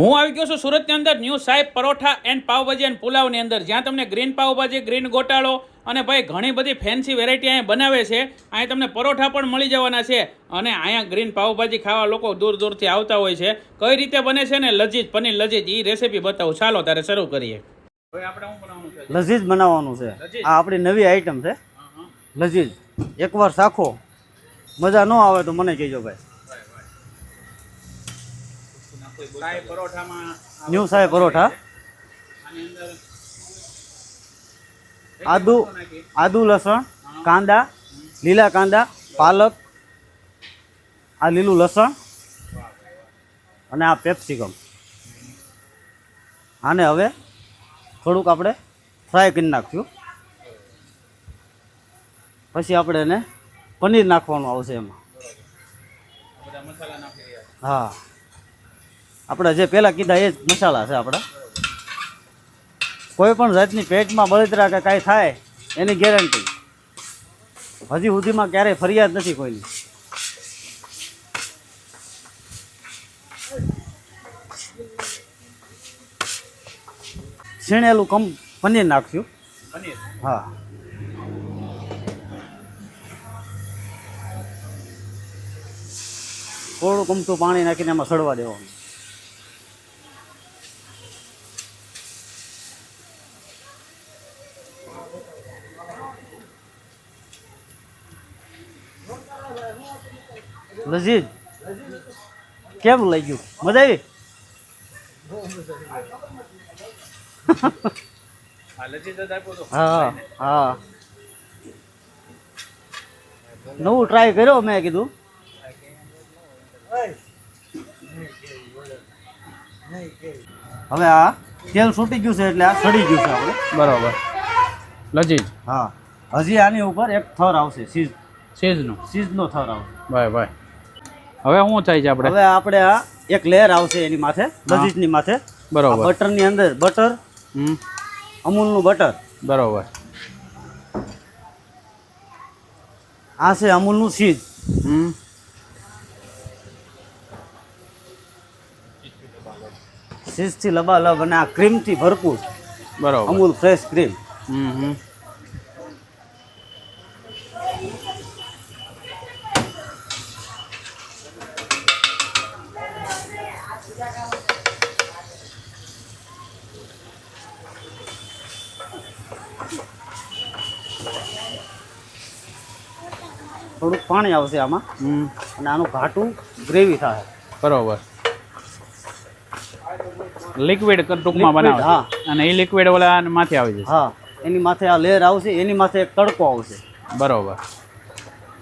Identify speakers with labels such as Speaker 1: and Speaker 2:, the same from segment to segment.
Speaker 1: હું આવી ગયો છું સુરતની અંદર ન્યૂ સાહેબ પરોઠા એન્ડ પાવભાજી એન્ડ પુલાવની અંદર. જ્યાં તમને ગ્રીન પાવભાજી ગ્રીન ગોટાળો અને ભાઈ ઘણી બધી ફેન્સી વેરાયટી અહીંયા બનાવે છે. અહીંયા તમને પરોઠા પણ મળી જવાના છે અને અહીંયા ગ્રીન પાવભાજી ખાવા લોકો દૂર દૂરથી આવતા હોય છે. કઈ રીતે બને છે ને? લજીજ પનીર લજીજ એ રેસીપી બતાવું. ચાલો તારે શરૂ કરીએ. હવે બનાવવાનું છે?
Speaker 2: લજીજ બનાવવાનું છે. આ આપણી નવી આઈટમ છે. લજીજ એકવાર સાખો મજા ન આવે તો મને કહેજો ભાઈ.
Speaker 1: સાહેબ પરોઠામાં
Speaker 2: ન્યૂ સાહેબ પરોઠા. આદુ આદુ લસણ કાંદા લીલા કાંદા પાલક આ લીલું લસણ અને આ પેપ્સિકમ આને હવે થોડુંક આપણે ફ્રાય કરી નાખ્યું પછી આપણે એને પનીર નાખવાનું આવશે એમાં. હા. આપણે જે પહેલાં કીધા એ જ મસાલા છે આપણા. કોઈ પણ જાતની પેટમાં બળતરા કે કાંઈ થાય એની ગેરંટી. હજી સુધીમાં ક્યારેય ફરિયાદ નથી કોઈની. છીણેલું કમ પનીર નાખશું.
Speaker 1: પનીર?
Speaker 2: હા. થોડું કમતું પાણી નાખીને એમાં સડવા દેવાનું. લજીજ કેમ લઈ ગયું? મજા આવી?
Speaker 1: હા
Speaker 2: હા હા. નવું ટ્રાય કર્યો મેં કીધું. હવે આ તેલ છૂટી ગયું છે એટલે આ સડી ગયું છે આપણે.
Speaker 1: બરાબર. લજીજ
Speaker 2: હા. હજી આની ઉપર એક થર આવશે સીઝ.
Speaker 1: સીઝનો.
Speaker 2: સીઝનો થર આવશે.
Speaker 1: ભાઈ ભાઈ. હવે શું થાય છે આપણે?
Speaker 2: હવે આપણે આ એક લેયર આવશે એની માથે લજીજની માથે.
Speaker 1: બરોબર.
Speaker 2: બટરની અંદર બટર અમૂલનું બટર
Speaker 1: બરોબર.
Speaker 2: આ છે અમૂલનું સીઝ
Speaker 1: હમ.
Speaker 2: સીઝથી લબાલબ અને આ ક્રીમથી ભરપૂર.
Speaker 1: બરોબર.
Speaker 2: અમૂલ ફ્રેશ ક્રીમ
Speaker 1: હમ હમ.
Speaker 2: થોડુંક પાણી આવશે આમાં. અને આનું ઘાટું ગ્રેવી થાય.
Speaker 1: બરોબર. લિક્વિડ ટૂંકમાં બનાવે
Speaker 2: હા.
Speaker 1: અને એ લિક્વિડ ઓલા માથે આવી જશે.
Speaker 2: હા. એની માથે આ લેયર આવશે એની માથે એક તડકો આવશે.
Speaker 1: બરોબર.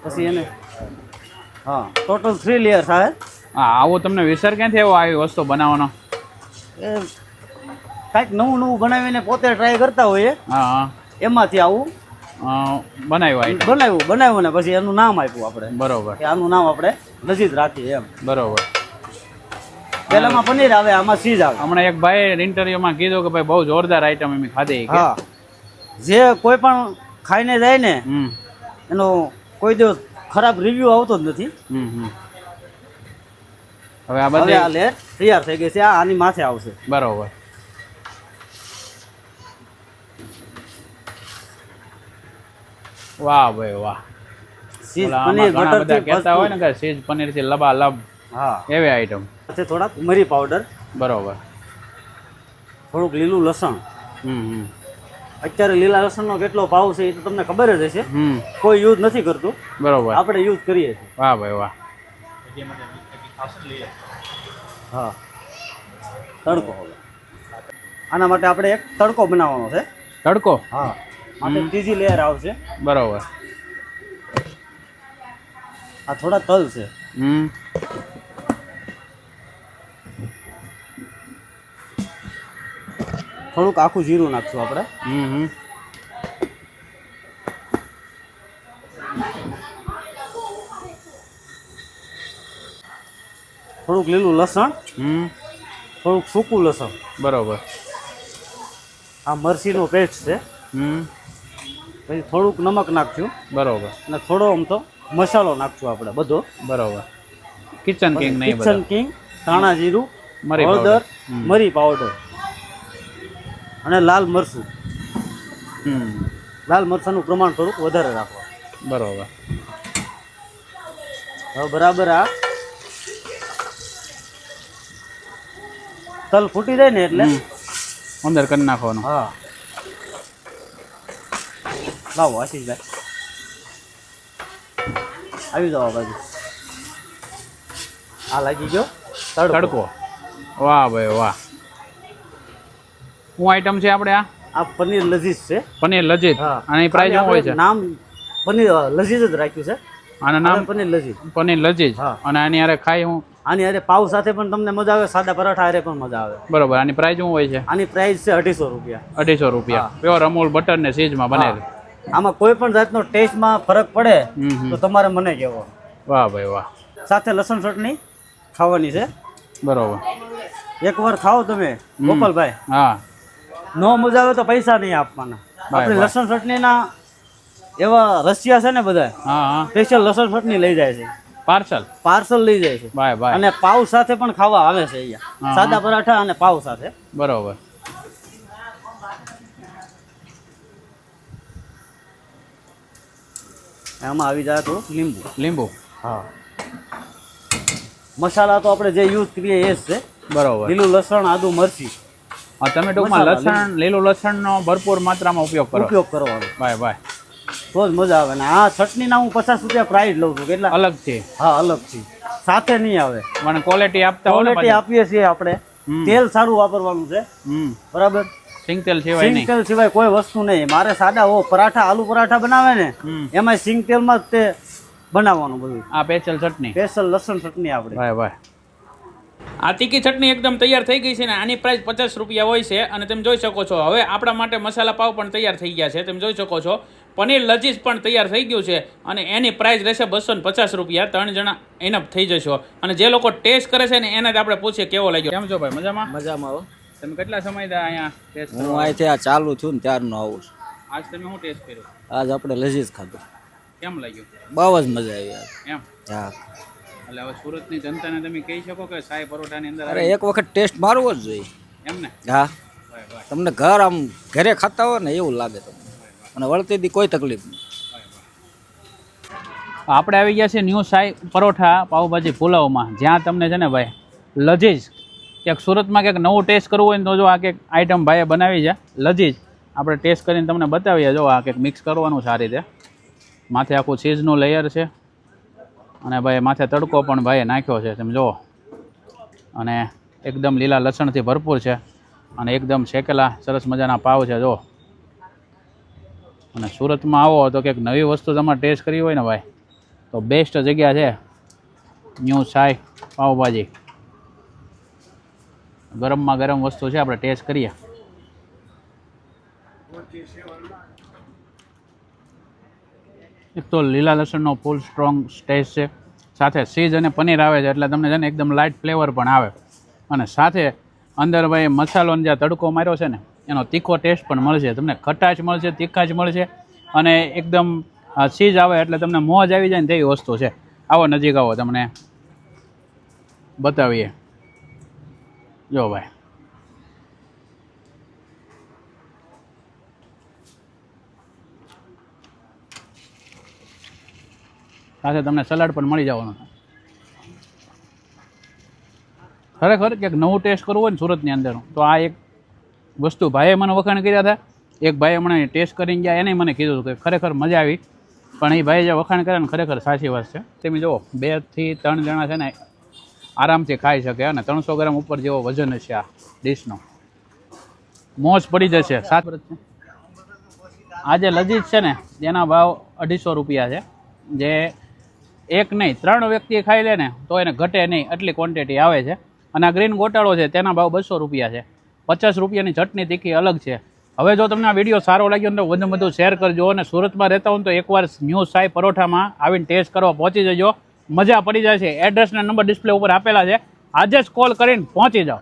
Speaker 2: પછી એને હા ટોટલ થ્રી લેયર થાય.
Speaker 1: હા આવો તમને વિચાર ક્યાંથી આવ્યો આવી વસ્તુ બનાવવાનો?
Speaker 2: એ કાંઈક નવું નવું બનાવીને પોતે ટ્રાય કરતા હોઈએ.
Speaker 1: હા.
Speaker 2: એમાંથી આવું.
Speaker 1: બનાવ્યો આઈટમ
Speaker 2: બનાવ્યું બનાવ્યું ને પછી એનું નામ આપ્યું આપણે.
Speaker 1: બરોબર.
Speaker 2: આનું નામ આપણે નજીક રાખીએ એમ.
Speaker 1: બરોબર.
Speaker 2: પહેલામાં પનીર આવે આમાં ચીઝ આવે.
Speaker 1: હમણાં એક ભાઈ ઇન્ટરવ્યુમાં કીધું કે ભાઈ બહુ જોરદાર આઈટમ એમ ખાધી
Speaker 2: હા. જે કોઈ પણ ખાઈને જાય ને એનો કોઈ દિવસ ખરાબ રિવ્યુ આવતો જ નથી.
Speaker 1: હવે આ બધી
Speaker 2: તૈયાર થઈ ગઈ છે આ આની માથે આવશે.
Speaker 1: બરોબર. વાહ ભાઈ વાહ.
Speaker 2: ચીઝ પનીર
Speaker 1: બટર બધા કહેતા હોય ને કે ચીઝ પનીરથી લબા લબ
Speaker 2: હા.
Speaker 1: એવી આઈટમ
Speaker 2: સાથે થોડાક મરી પાવડર
Speaker 1: બરોબર.
Speaker 2: થોડુંક લીલું લસણ.
Speaker 1: હમ.
Speaker 2: અત્યારે લીલા લસણનો કેટલો ભાવ છે એ તો તમને ખબર જ હશે.
Speaker 1: હમ.
Speaker 2: કોઈ યુઝ નથી કરતું.
Speaker 1: બરોબર.
Speaker 2: આપણે યુઝ કરીએ છીએ.
Speaker 1: વાહ ભાઈ વાહ.
Speaker 2: હા. તડકો. આના માટે આપણે એક તડકો બનાવવાનો છે.
Speaker 1: તડકો?
Speaker 2: હા. માટે ત્રીજી લેયર આવશે.
Speaker 1: બરાબર.
Speaker 2: આ થોડા તલ છે.
Speaker 1: હમ.
Speaker 2: થોડુંક આખું જીરું નાખશું આપણે.
Speaker 1: હમ હમ.
Speaker 2: થોડુંક લીલું લસણ
Speaker 1: હમ.
Speaker 2: થોડુંક સૂકું લસણ.
Speaker 1: બરાબર.
Speaker 2: આ મરસીનો પેસ્ટ છે.
Speaker 1: હમ.
Speaker 2: પછી થોડુંક નમક નાખશું
Speaker 1: બરોબર.
Speaker 2: અને થોડો આમ તો મસાલો નાખશું આપણે બધો.
Speaker 1: બરોબર. કિચન કિંગ નહીં
Speaker 2: કિચન કિંગ ધાણા જીરું
Speaker 1: મરી
Speaker 2: હળદર મરી પાવડર અને લાલ મરચું. લાલ મરચાંનું પ્રમાણ થોડુંક વધારે રાખો
Speaker 1: બરોબર.
Speaker 2: હવે બરાબર આ તલ ફૂટી જાય ને એટલે
Speaker 1: અંદર કરી નાખવાનું.
Speaker 2: હા. લાવો આશીષભાઈ આવી જાઓ બાજુ આ લાગી ગયો તડકો.
Speaker 1: વાહ ભાઈ વાહ. શું આઈટમ છે આપણે આ?
Speaker 2: આ પનીર લજીજ છે.
Speaker 1: પનીર લજીત
Speaker 2: હા.
Speaker 1: આની પ્રાઇસ શું હોય છે?
Speaker 2: નામ પનીર લજીજ જ રાખ્યું છે.
Speaker 1: અને નામ?
Speaker 2: પનીર લજીજ
Speaker 1: પનીર લજીજ
Speaker 2: હા.
Speaker 1: અને આની હારે ખાઈ હું?
Speaker 2: આની હારે પાવ સાથે પણ તમને મજા આવે સાદા પરાઠા હારે પણ મજા આવે.
Speaker 1: બરોબર આની પ્રાઇસ શું હોય છે?
Speaker 2: આની પ્રાઇસ છે અઢીસો રૂપિયા.
Speaker 1: અઢીસો રૂપિયા. પ્યોર અમૂલ બટર ને ચીઝમાં બનેલી.
Speaker 2: આમાં કોઈ પણ જાતનો ટેસ્ટમાં ફરક પડે. તો તમારે મને કહેવો.
Speaker 1: વાહ ભાઈ વાહ.
Speaker 2: સાથે લસણ ચટણી ખાવાની છે.
Speaker 1: બરોબર.
Speaker 2: એકવાર ખાઓ તમે ગોપાલભાઈ.
Speaker 1: હા.
Speaker 2: નો મજા આવે તો પૈસા નહીં આપવાના. આપણે લસણ ચટણીના એવા રસિયા છે ને બધા સ્પેશિયલ લસણ ચટણી લઈ જાય છે.
Speaker 1: પાર્સલ.
Speaker 2: પાર્સલ લઈ જાય છે.
Speaker 1: Bye bye.
Speaker 2: અને પાવ સાથે પણ ખાવા આવે છે અહીંયા. સાદા પરાઠા અને પાવ સાથે.
Speaker 1: બરોબર.
Speaker 2: એમાં આવી જાય થોડુંક લીંબુ.
Speaker 1: લીંબુ.
Speaker 2: હા. મસાલા તો આપણે જે યુઝ કરીએ એ જ છે.
Speaker 1: બરાબર.
Speaker 2: લીલું લસણ આદુ મરચી.
Speaker 1: તમે ટૂંકમાં લસણ લીલું લસણનો ભરપૂર માત્રામાં ઉપયોગ કરો.
Speaker 2: ઉપયોગ કરવાનો.
Speaker 1: Bye bye.
Speaker 2: તો જ મજા આવે. ને આ ચટણીના હું પચાસ રૂપિયા પ્રાઇસ લઉં છું. કેટલા?
Speaker 1: અલગ છે.
Speaker 2: હા અલગ છે. સાથે નહીં આવે.
Speaker 1: મને ક્વોલિટી આપતા
Speaker 2: ક્વોલિટી આપીએ છીએ આપણે. તેલ સારું વાપરવાનું છે. બરાબર?
Speaker 1: સિંગ તેલ સિવાય
Speaker 2: સિંગ સિવાય કોઈ વસ્તુ નહીં. મારે સાદા ઓ પરાઠા આલુ પરાઠા બનાવે ને એમાં સિંગ તેલમાં જ તે બનાવવાનું બધું.
Speaker 1: આ પેચલ ચટણી.
Speaker 2: સ્પેશિયલ લસણ ચટણી આપણે
Speaker 1: ભાઈ ભાઈ આ તીખી ચટણી એકદમ તૈયાર થઈ ગઈ છે ને આની પ્રાઇસ પચાસ રૂપિયા હોય છે અને તમે જોઈ શકો છો. હવે આપણા માટે મસાલા પાવ પણ તૈયાર થઈ ગયા છે તમે જોઈ શકો છો. પનીર લજીસ પણ તૈયાર થઈ ગયું છે અને એની પ્રાઇસ રહેશે બસો ને પચાસ રૂપિયા. ત્રણ જણા એનફ થઈ જશો. અને જે લોકો ટેસ્ટ કરે છે ને એને જ આપણે પૂછીએ કેવો લાગ્યો. કેમ છો ભાઈ મજામાં?
Speaker 3: મજામાં હો.
Speaker 1: તમે કેટલા સમય થયા અહીંયા ટેસ્ટ
Speaker 3: હું અહીંથી આ ચાલુ છું ને ત્યારનો આવું છું.
Speaker 1: આજ તમે શું ટેસ્ટ કર્યો?
Speaker 3: આજ આપણે લજીજ ખાધું.
Speaker 1: કેમ લાગ્યું?
Speaker 3: બહુ જ મજા આવી યાર.
Speaker 1: એમ?
Speaker 3: હા.
Speaker 1: એટલે હવે સુરતની જનતાને તમે કહી શકો કે સાઈ પરોઠાની અંદર
Speaker 3: અરે એક વખત ટેસ્ટ મારવો જ જોઈએ.
Speaker 1: એમ ને?
Speaker 3: હા. તમને ઘર આમ ઘરે ખાતા હોય ને એવું લાગે તમને. અને વળતીથી કોઈ તકલીફ નહીં.
Speaker 1: આપણે આવી ગયા છે ન્યૂ સાઈ પરોઠા પાઉભાજી પુલાવમાં. જ્યાં તમને છે ને ભાઈ લજીજ ક્યાંક સુરતમાં ક્યાંક નવું ટેસ્ટ કરવું હોય ને તો જો આ કંઈક આઈટમ ભાઈએ બનાવી છે લજીજ આપણે ટેસ્ટ કરીને તમને બતાવીએ, જો આ કંઈક મિક્સ કરવાનું છે રીતે. માથે આખું ચીઝનું લેયર છે. અને ભાઈ માથે તડકો પણ ભાઈએ નાખ્યો છે, તમે જુઓ. અને એકદમ લીલા લસણથી ભરપૂર છે. અને એકદમ શેકેલા, સરસ મજાના પાવ છે જો અને સુરતમાં આવો તો કંઈક નવી વસ્તુ તમારે ટેસ્ટ કરવી હોય ને ભાઈ, તો બેસ્ટ જગ્યા છે. ન્યૂ સાય પાવભાજી. ગરમમાં ગરમ વસ્તુ છે, આપણે ટેસ્ટ કરીએ. એક તો લીલા લસણનો ફૂલ સ્ટ્રોંગ ટેસ્ટ છે, સાથે સીઝ અને પનીર આવે છે, એટલે તમને છે ને એકદમ લાઇટ ફ્લેવર પણ આવે. અને સાથે અંદર ભાઈ મસાલોને જે તડકો માર્યો છે ને, એનો તીખો ટેસ્ટ પણ મળશે. તમને ખટાશ મળશે, તીખાશ મળશે અને એકદમ સીઝ આવે એટલે તમને મોજ આવી જાય ને તેવી વસ્તુ છે. આવો નજીક આવો તમને બતાવીએ. જો ભાઈ સાથે તમને સલાડ પણ મળી જવાનું ખરેખર ક્યાંક નવું ટેસ્ટ કરવું હોય ને સુરતની અંદર તો આ એક વસ્તુ ભાઈએ મને વખાણ કર્યા હતા. એક ભાઈએ મને ટેસ્ટ કરીને ગયા, એને મને કીધું કે ખરેખર મજા આવી. પણ એ ભાઈએ જે વખાણ કર્યા ને ખરેખર સાચી વાત છે. તમે જુઓ બેથી ત્રણ જણા છે ને આરામથી ખાઈ શકે અને ત્રણસો ગ્રામ ઉપર જેવો વજન છે આ ડીશનો. મોજ પડી જશે. સાત આ જે લજીજ છે ને એના ભાવ અઢીસો રૂપિયા છે. જે એક નહીં, ત્રણ વ્યક્તિ ખાઈ લે ને, તો એને ઘટે નહીં, એટલી ક્વોન્ટિટી આવે છે. અને આ ગ્રીન ગોટાળો છે, તેના ભાવ બસો રૂપિયા છે. પચાસ રૂપિયાની ચટણી તીખી અલગ છે. હવે જો તમને આ વીડિયો સારો લાગ્યો તો વધુ વધુ શેર કરજો અને સુરતમાં રહેતા હો તો એકવાર ન્યૂ સાઈ પરોઠામાં આવીને ટેસ્ટ કરવા પહોંચી જજો. મજા પડી જાય છે. એડ્રેસના નંબર ડિસ્પ્લે ઉપર આપેલા છે. આજે જ કોલ કરીને પહોંચી જાઓ.